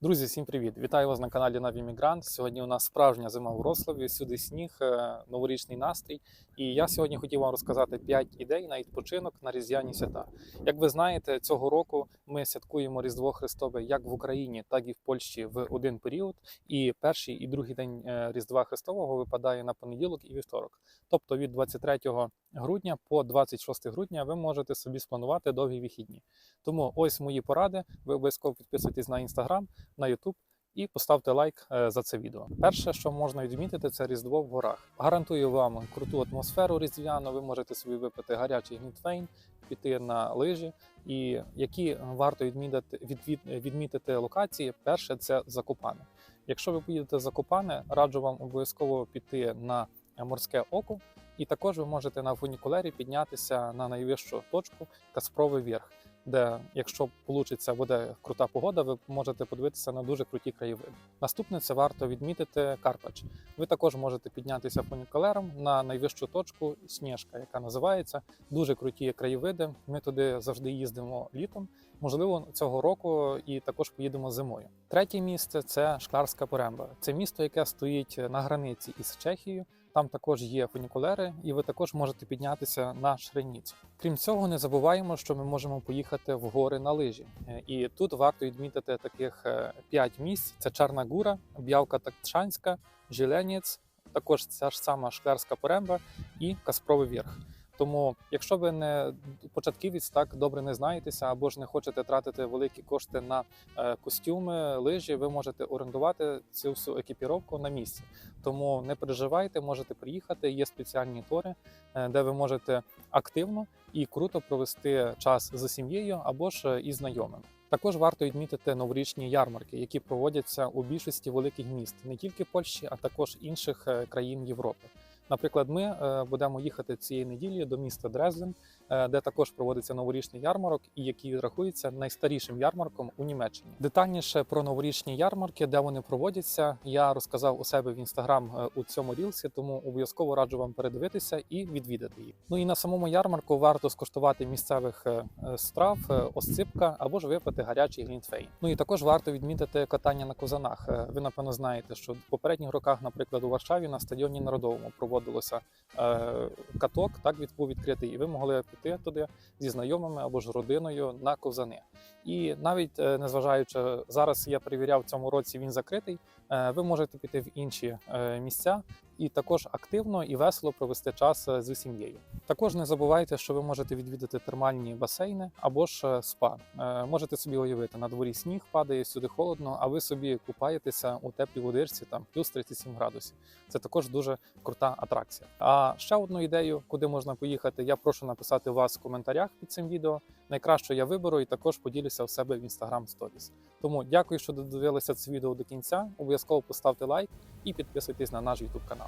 Друзі, всім привіт! Вітаю вас на каналі Навімігрант. Сьогодні у нас справжня зима в Рославі, всюди сніг, е, новорічний настрій. І я сьогодні хотів вам розказати 5 ідей на відпочинок на різдвяні свята. Як ви знаєте, цього року ми святкуємо Різдво Христове як в Україні, так і в Польщі в один період. І перший і другий день е, Різдва Христового випадає на понеділок і вівторок. Тобто від 23 грудня по 26 грудня ви можете собі спланувати довгі вихідні. Тому ось мої поради. Ви обов'язково підписуйтесь на інстаграм на YouTube і поставте лайк е, за це відео. Перше, що можна відмітити, це Різдво в горах. Гарантую вам круту атмосферу різдвяну. Ви можете собі випити гарячий глінтвейн, піти на лижі. І які варто відмітити, відвід, відмітити локації, перше це Закопане. Якщо ви поїдете в Закопане, раджу вам обов'язково піти на морське око, і також ви можете на фунікулері піднятися на найвищу точку Каспровий Вірх де, якщо вийде, буде крута погода, ви можете подивитися на дуже круті краєвиди. Наступне це варто відмітити Карпач. Ви також можете піднятися фунікулером на найвищу точку Сніжка, яка називається дуже круті краєвиди. Ми туди завжди їздимо літом. Можливо, цього року і також поїдемо зимою. Третє місце це Шкларська Поремба. Це місто, яке стоїть на границі із Чехією. Там також є фунікулери, і ви також можете піднятися на Шреніцю. Крім цього, не забуваємо, що ми можемо поїхати в гори на лижі. Е, І тут варто відмітити таких е, п'ять місць: це Чарна Гура, Б'явка Такчанська, Жиленець, також ця ж сама Шклярська Поремба і Каспровий Вірх. Тому, якщо ви не початківець, так добре не знаєтеся, або ж не хочете тратити великі кошти на е, костюми, лижі, ви можете орендувати цю всю екіпіровку на місці. Тому не переживайте, можете приїхати. Є спеціальні тори, е, де ви можете активно і круто провести час з сім'єю або ж е, із знайомими. Також варто відмітити новорічні ярмарки, які проводяться у більшості великих міст, не тільки Польщі, а також інших країн Європи. Наприклад, ми е, будемо їхати цієї неділі до міста Дрезден, е, де також проводиться новорічний ярмарок, і який рахується найстарішим ярмарком у Німеччині. Детальніше про новорічні ярмарки, де вони проводяться, я розказав у себе в інстаграм е, у цьому рілсі, тому обов'язково раджу вам передивитися і відвідати їх. Ну і на самому ярмарку варто скуштувати місцевих страв, осципка або ж випити гарячий глінтвейн. Ну і також варто відмітити катання на козанах. Ви напевно знаєте, що в попередніх роках, наприклад, у Варшаві на стадіоні народовому проводилося е, каток, так від був відкритий, і ви могли піти туди зі знайомими або ж родиною на ковзани. І навіть е, незважаючи зараз, я перевіряв цьому році він закритий. е, Ви можете піти в інші місця і також активно і весело провести час е, з сім'єю. Також не забувайте, що ви можете відвідати термальні басейни або ж е, спа. Е, Можете собі уявити, на дворі сніг падає, сюди холодно, а ви собі купаєтеся у теплій водичці, там плюс 37 градусів. Це також дуже крута атракція. А ще одну ідею, куди можна поїхати, я прошу написати вас в коментарях під цим відео. Найкраще я виберу і також поділюся в себе в Instagram Stories. Тому дякую, що додивилися це відео до кінця. Обов'язково поставте лайк і підписуйтесь на наш YouTube канал.